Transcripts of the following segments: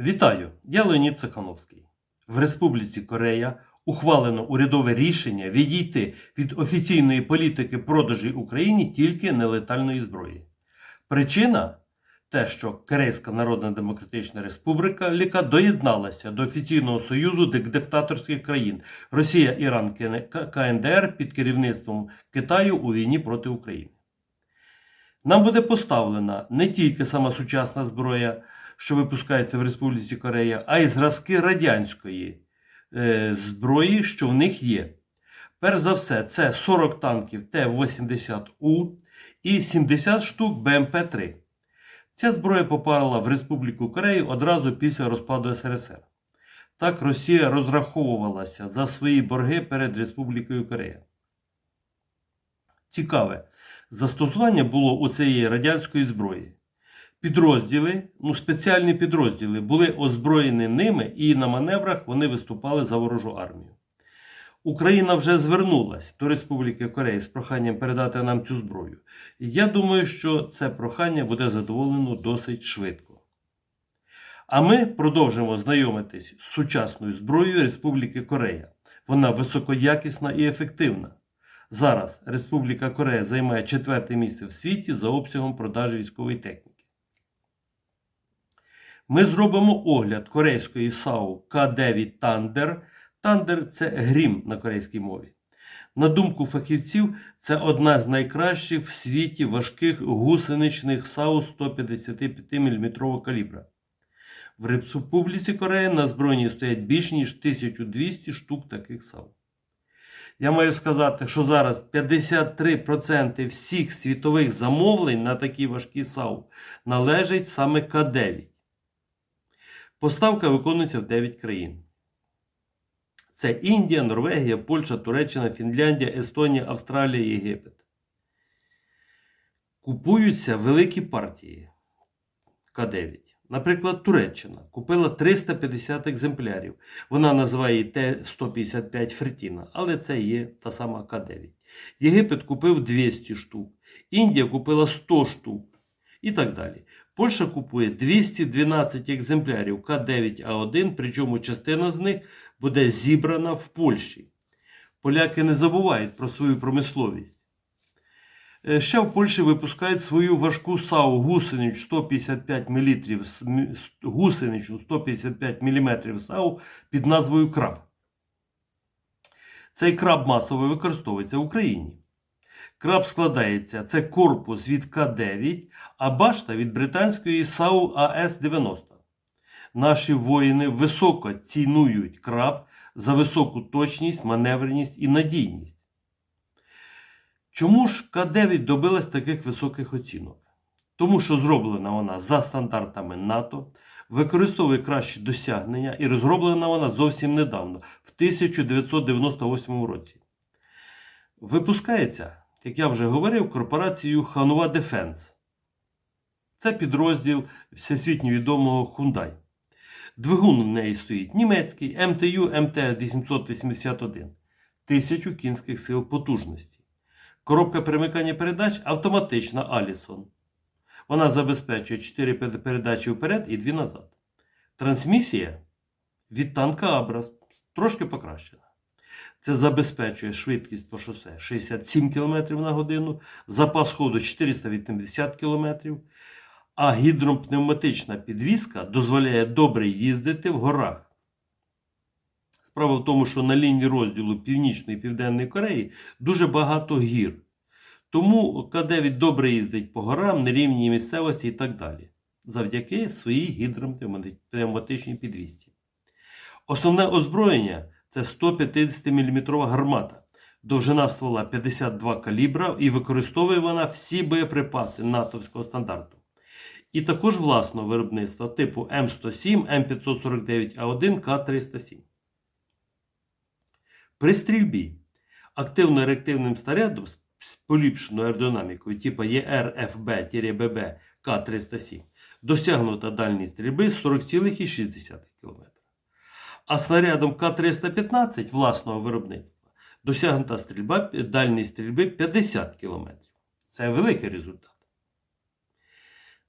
Вітаю! Я Леонід Цехановський. В Республіці Корея ухвалено урядове рішення відійти від офіційної політики продажі Україні тільки нелетальної зброї. Причина те, що Корейська Народна Демократична Республіка Ліка доєдналася до офіційного союзу диктаторських країн Росія, Іран, КНДР під керівництвом Китаю у війні проти України. Нам буде поставлена не тільки сама сучасна зброя, що випускається в Республіці Корея, а й зразки радянської е, зброї, що в них є. Перш за все, це 40 танків Т-80У і 70 штук БМП-3. Ця зброя попала в Республіку Корею одразу після розпаду СРСР. Так Росія розраховувалася за свої борги перед Республікою Корея. Цікаве, застосування було у цієї радянської зброї. Підрозділи, ну спеціальні підрозділи, були озброєні ними і на маневрах вони виступали за ворожу армію. Україна вже звернулась до Республіки Корея з проханням передати нам цю зброю. Я думаю, що це прохання буде задоволено досить швидко. А ми продовжимо знайомитись з сучасною зброєю Республіки Корея. Вона високоякісна і ефективна. Зараз Республіка Корея займає четверте місце в світі за обсягом продажі військової техніки. Ми зробимо огляд корейської САУ К9 Тандер. Тандер це грім на корейській мові. На думку фахівців, це одна з найкращих в світі важких гусеничних САУ 155 мм калібра. В Республіці Корея на збройні стоять більш ніж 1200 штук таких САУ. Я маю сказати, що зараз 53% всіх світових замовлень на такі важкі САУ належить саме К9. Поставка виконується в 9 країн. Це Індія, Норвегія, Польща, Туреччина, Фінляндія, Естонія, Австралія, Єгипет. Купуються великі партії К9. Наприклад, Туреччина купила 350 екземплярів. Вона називає її Т-155 Фертіна, але це є та сама К9. Єгипет купив 200 штук, Індія купила 100 штук і так далі. Польща купує 212 екземплярів К9А1, причому частина з них буде зібрана в Польщі. Поляки не забувають про свою промисловість. Е, Ще в Польщі випускають свою важку САУ гусенич 155 мл, гусеничну 155 мм САУ під назвою краб. Цей краб масово використовується в Україні. Краб складається це корпус від К9, а башта від британської САУ АС-90. Наші воїни високо цінують краб за високу точність, маневреність і надійність. Чому ж К9 добилась таких високих оцінок? Тому що зроблена вона за стандартами НАТО, використовує кращі досягнення і розроблена вона зовсім недавно, в 1998 році. Випускається, як я вже говорив, корпорацією Hanwha Defense. Це підрозділ всесвітньо відомого Hyundai. Двигун в неї стоїть німецький МТЮ МТ-881, 1000 кінських сил потужності. Коробка перемикання передач автоматична Allison. Вона забезпечує 4 передачі вперед і 2 назад. Трансмісія від танка Абрас трошки покращена. Це забезпечує швидкість по шосе 67 км на годину, запас ходу 480 км, а гідропневматична підвізка дозволяє добре їздити в горах. Справа в тому, що на лінії розділу Північної і Південної Кореї дуже багато гір. Тому К9 добре їздить по горам, нерівній місцевості і так далі. Завдяки своїй гідропневматичній підвісці. Основне озброєння це 150 мм гармата. Довжина ствола 52 калібра і використовує вона всі боєприпаси натовського стандарту. І також власного виробництва типу М107, М549А1, К307. При стрільбі активно-реактивним снарядом з поліпшеною аеродинамікою типу ЄРФБ-ББ К307 досягнута дальність стрільби 40,6 км. А снарядом К315 власного виробництва досягнута стрільба, дальність стрільби 50 км. Це великий результат.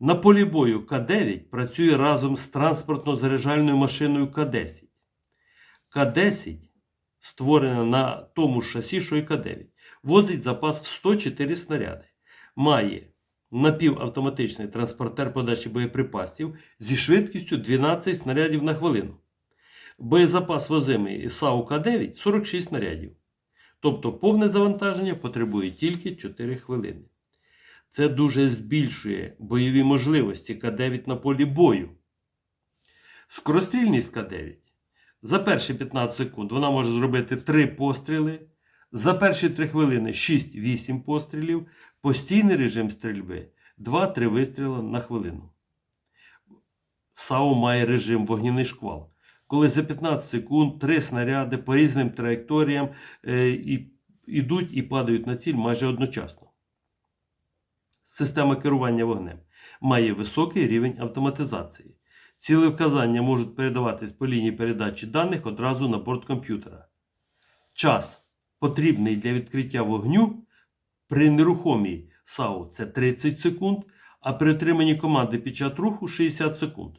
На полі бою К9 працює разом з транспортно-заряджальною машиною К10. К10, створена на тому ж шасі, що і К9, возить запас в 104 снаряди. Має напівавтоматичний транспортер подачі боєприпасів зі швидкістю 12 снарядів на хвилину. Боєзапас возимий САУ К9 46 снарядів. Тобто повне завантаження потребує тільки 4 хвилини. Це дуже збільшує бойові можливості К9 на полі бою. Скорострільність К9. За перші 15 секунд вона може зробити 3 постріли. За перші 3 хвилини 6-8 пострілів. Постійний режим стрільби 2-3 вистріли на хвилину. САУ має режим вогняний шквал. Коли за 15 секунд 3 снаряди по різним траєкторіям е, і, йдуть і падають на ціль майже одночасно. Система керування вогнем має високий рівень автоматизації. Цілевказання можуть передаватись по лінії передачі даних одразу на борт комп'ютера. Час, потрібний для відкриття вогню при нерухомій САУ це 30 секунд, а при отриманні команди під час руху 60 секунд.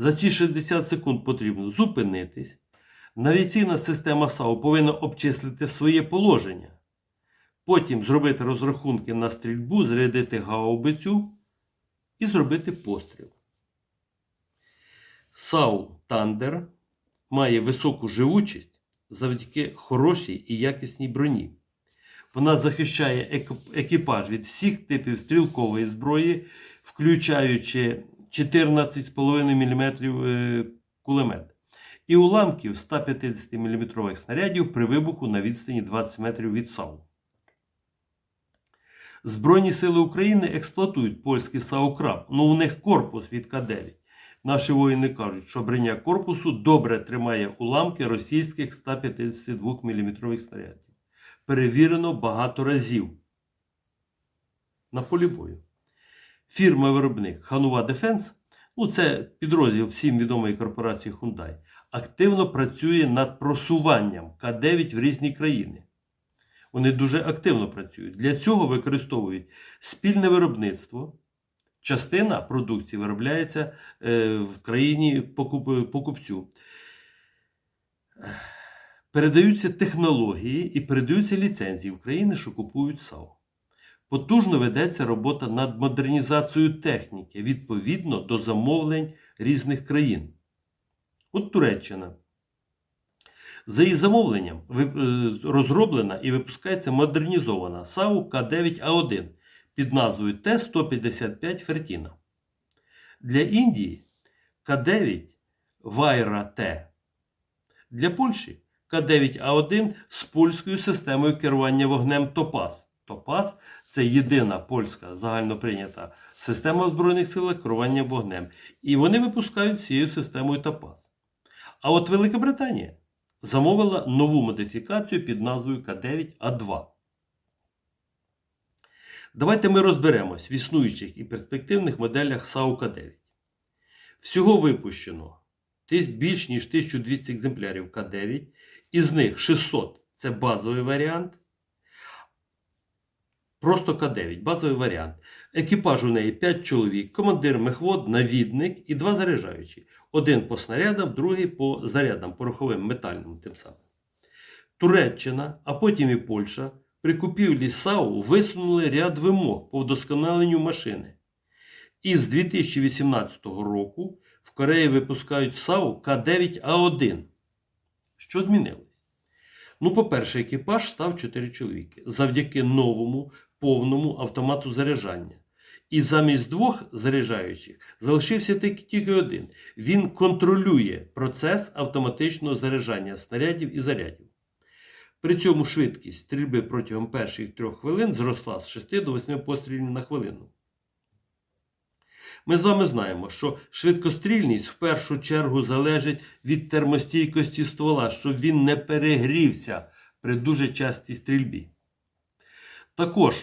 За ці 60 секунд потрібно зупинитись. Навіційна система САУ повинна обчислити своє положення. Потім зробити розрахунки на стрільбу, зарядити гаубицю і зробити постріл. САУ Тандер має високу живучість завдяки хорошій і якісній броні. Вона захищає екіпаж від всіх типів стрілкової зброї, включаючи 14,5 мм е, кулемет і уламків 150 мм снарядів при вибуху на відстані 20 метрів від САУ. Збройні сили України експлуатують польський САУ «Краб», але у них корпус від К-9. Наші воїни кажуть, що броня корпусу добре тримає уламки російських 152 мм снарядів. Перевірено багато разів на полі бою. Фірма-виробник Ханува Дефенс, ну це підрозділ всім відомої корпорації Hyundai, активно працює над просуванням К9 в різні країни. Вони дуже активно працюють. Для цього використовують спільне виробництво. Частина продукції виробляється е, в країні покупцю. Передаються технології і передаються ліцензії в країни, що купують САУ. Потужно ведеться робота над модернізацією техніки відповідно до замовлень різних країн. От Туреччина. За її замовленням е, розроблена і випускається модернізована САУ К9А1 під назвою Т-155 Фертіна. Для Індії К9 Вайра Т. Для Польщі К9А1 з польською системою керування вогнем Топаз. Топаз це єдина польська загальноприйнята система Збройних силах керування вогнем. І вони випускають цією системою Топаз. А от Велика Британія замовила нову модифікацію під назвою К9А2. Давайте ми розберемось в існуючих і перспективних моделях САУ К9. Всього випущено більш ніж 1200 екземплярів К9, із них 600 це базовий варіант. Просто К9, базовий варіант. Екіпаж у неї 5 чоловік, командир мехвод, навідник і два заряджаючі. Один по снарядам, другий по зарядам, пороховим метальним тим самим. Туреччина, а потім і Польща при купівлі САУ висунули ряд вимог по вдосконаленню машини. І з 2018 року в Кореї випускають САУ К9А1. Що змінилось? Ну, по-перше, екіпаж став 4 чоловіки завдяки новому повному автомату заряджання. І замість двох заряджаючих залишився тільки один. Він контролює процес автоматичного заряджання снарядів і зарядів. При цьому швидкість стрільби протягом перших трьох хвилин зросла з 6 до 8 пострілів на хвилину. Ми з вами знаємо, що швидкострільність в першу чергу залежить від термостійкості ствола, щоб він не перегрівся при дуже частій стрільбі. Також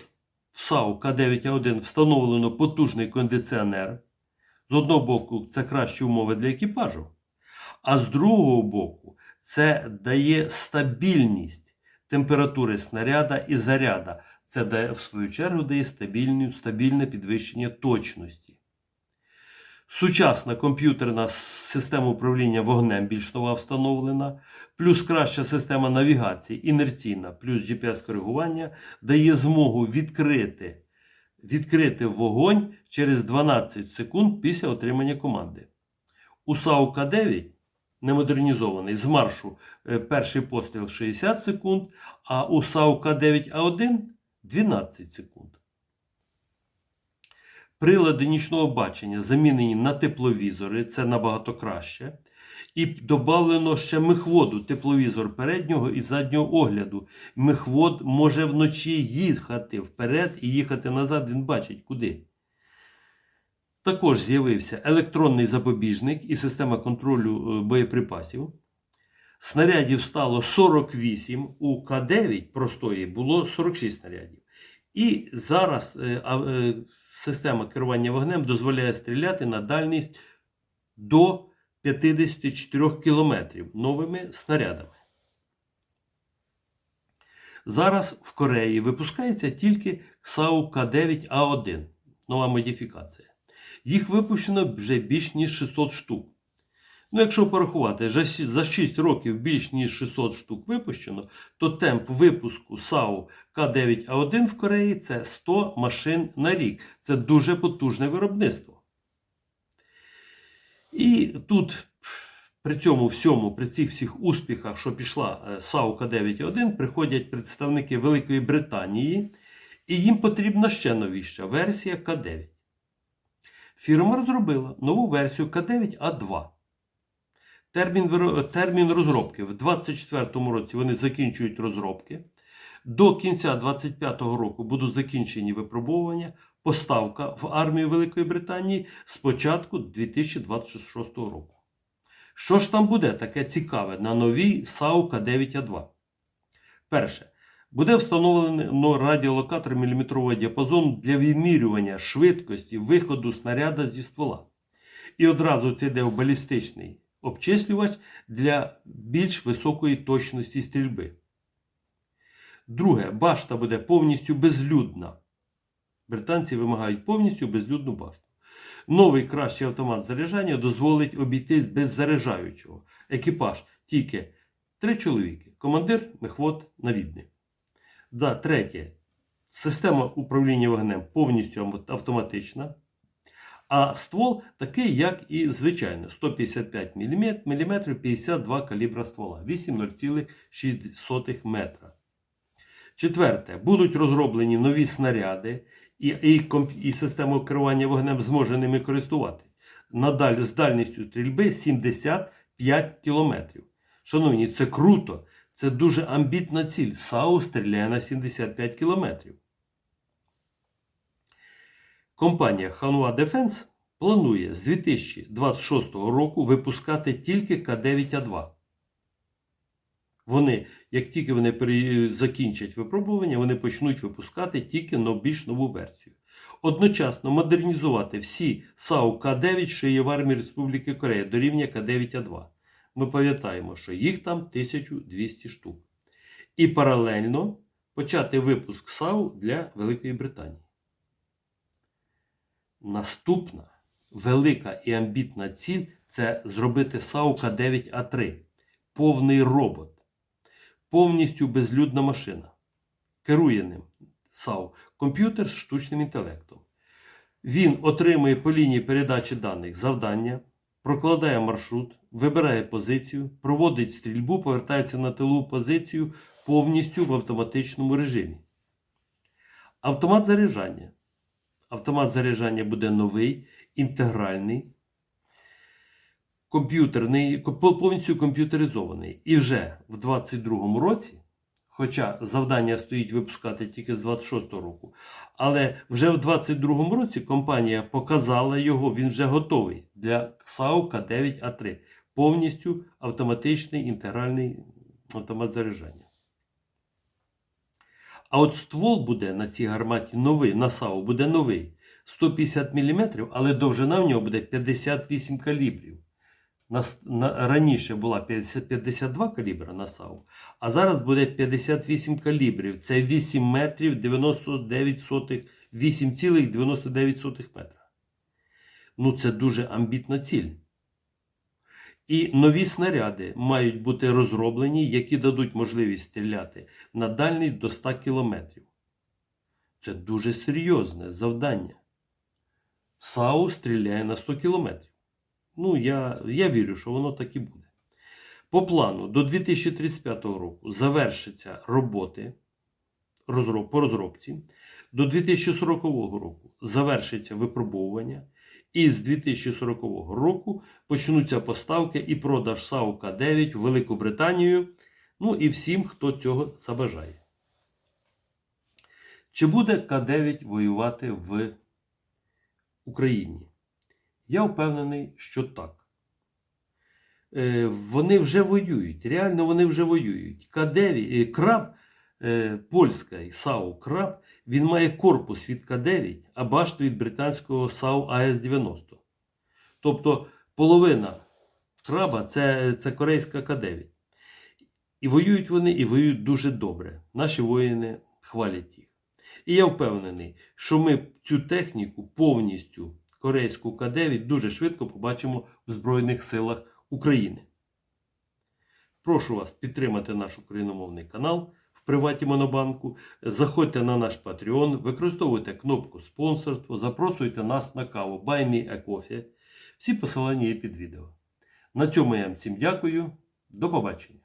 в САУ К9А1 встановлено потужний кондиціонер. З одного боку, це кращі умови для екіпажу, а з другого боку, це дає стабільність температури снаряда і заряда Це в свою чергу дає стабільне підвищення точності. Сучасна комп'ютерна система управління вогнем більш нова встановлена, плюс краща система навігації, інерційна, плюс GPS-коригування дає змогу відкрити, відкрити вогонь через 12 секунд після отримання команди. У САУ К9 немодернізований з маршу е, перший постріл 60 секунд, а у САУ К9А1 12 секунд. Прилади нічного бачення замінені на тепловізори, це набагато краще. І додано ще мехводу, тепловізор переднього і заднього огляду. Мехвод може вночі їхати вперед і їхати назад, він бачить куди. Також з'явився електронний запобіжник і система контролю е, боєприпасів. Снарядів стало 48, у К9 простої було 46 снарядів. І зараз е, е, система керування вогнем дозволяє стріляти на дальність до 54 км новими снарядами. Зараз в Кореї випускається тільки САУ К9А1, нова модифікація. Їх випущено вже більш ніж 600 штук. Ну, якщо порахувати, за 6 років більш ніж 600 штук випущено, то темп випуску САУ К9А1 в Кореї це 100 машин на рік. Це дуже потужне виробництво. І тут при цьому всьому, при цих всіх успіхах, що пішла е, САУ К9А1, приходять представники Великої Британії, і їм потрібна ще новіша версія К9. Фірма розробила нову версію К9А2. Термін, термін розробки в 2024 році вони закінчують розробки. До кінця 2025 року будуть закінчені випробування, поставка в армію Великої Британії з початку 2026 року. Що ж там буде таке цікаве на новій САУ К9А2? Перше. Буде встановлено радіолокатор міліметрового діапазону для вимірювання швидкості виходу снаряда зі ствола. І одразу це йде в балістичний обчислювач для більш високої точності стрільби. Друге, башта буде повністю безлюдна. Британці вимагають повністю безлюдну башту. Новий кращий автомат заряджання дозволить обійтись без заряджаючого. Екіпаж тільки три чоловіки: командир, мехвод, навідник. Да, третє. Система управління вогнем повністю автоматична. А ствол такий, як і звичайно, 155 мм, 52 калібра ствола, 8,06 метра. Четверте, будуть розроблені нові снаряди, і, і, і система керування вогнем зможе ними користуватись. Надалі з дальністю стрільби 75 км. Шановні, це круто. Це дуже амбітна ціль. САУ стріляє на 75 км. Компанія Hanwha Defense планує з 2026 року випускати тільки К9А2. Вони, як тільки вони закінчать випробування, вони почнуть випускати тільки но більш нову версію. Одночасно модернізувати всі САУ К9, що є в армії Республіки Корея, до рівня К9А2. Ми пам'ятаємо, що їх там 1200 штук. І паралельно почати випуск САУ для Великої Британії. Наступна велика і амбітна ціль це зробити САУ К9А3. Повний робот. Повністю безлюдна машина. Керує ним САУ комп'ютер з штучним інтелектом. Він отримує по лінії передачі даних завдання, прокладає маршрут, вибирає позицію, проводить стрільбу, повертається на тилову позицію повністю в автоматичному режимі. Автомат заряджання. Автомат заряджання буде новий, інтегральний, комп'ютерний, повністю комп'ютеризований. І вже в 2022 році, хоча завдання стоїть випускати тільки з 26 року, але вже в 2022 році компанія показала його, він вже готовий для САУ К9А3. Повністю автоматичний інтегральний автомат заряджання. А от ствол буде на цій гарматі новий, на САУ буде новий. 150 мм, але довжина в нього буде 58 калібрів. на, на, раніше була 50, 52 калібра на САУ, а зараз буде 58 калібрів. Це 8 метрів 99 сотих, 8,99 метра. Ну, це дуже амбітна ціль. І нові снаряди мають бути розроблені, які дадуть можливість стріляти на дальність до 100 кілометрів. Це дуже серйозне завдання. САУ стріляє на 100 кілометрів. Ну, я, я вірю, що воно так і буде. По плану до 2035 року завершаться роботи по розробці. До 2040 року завершиться випробовування. І з 2040 року почнуться поставки і продаж САУ К9 в Велику Британію. Ну і всім, хто цього забажає. Чи буде К9 воювати в Україні? Я впевнений, що так. Е, Вони вже воюють. Реально вони вже воюють. К9, е, краб, е, польська САУ краб, він має корпус від К9, а башту від британського САУ АС-90. Тобто половина краба це, це корейська К9. І воюють вони, і воюють дуже добре. Наші воїни хвалять їх. І я впевнений, що ми цю техніку повністю корейську К9 дуже швидко побачимо в Збройних силах України. Прошу вас підтримати наш україномовний канал приваті Монобанку. Заходьте на наш Patreon, використовуйте кнопку спонсорство, запрошуйте нас на каву Buy Me a Coffee. Всі посилання є під відео. На цьому я вам всім дякую. До побачення.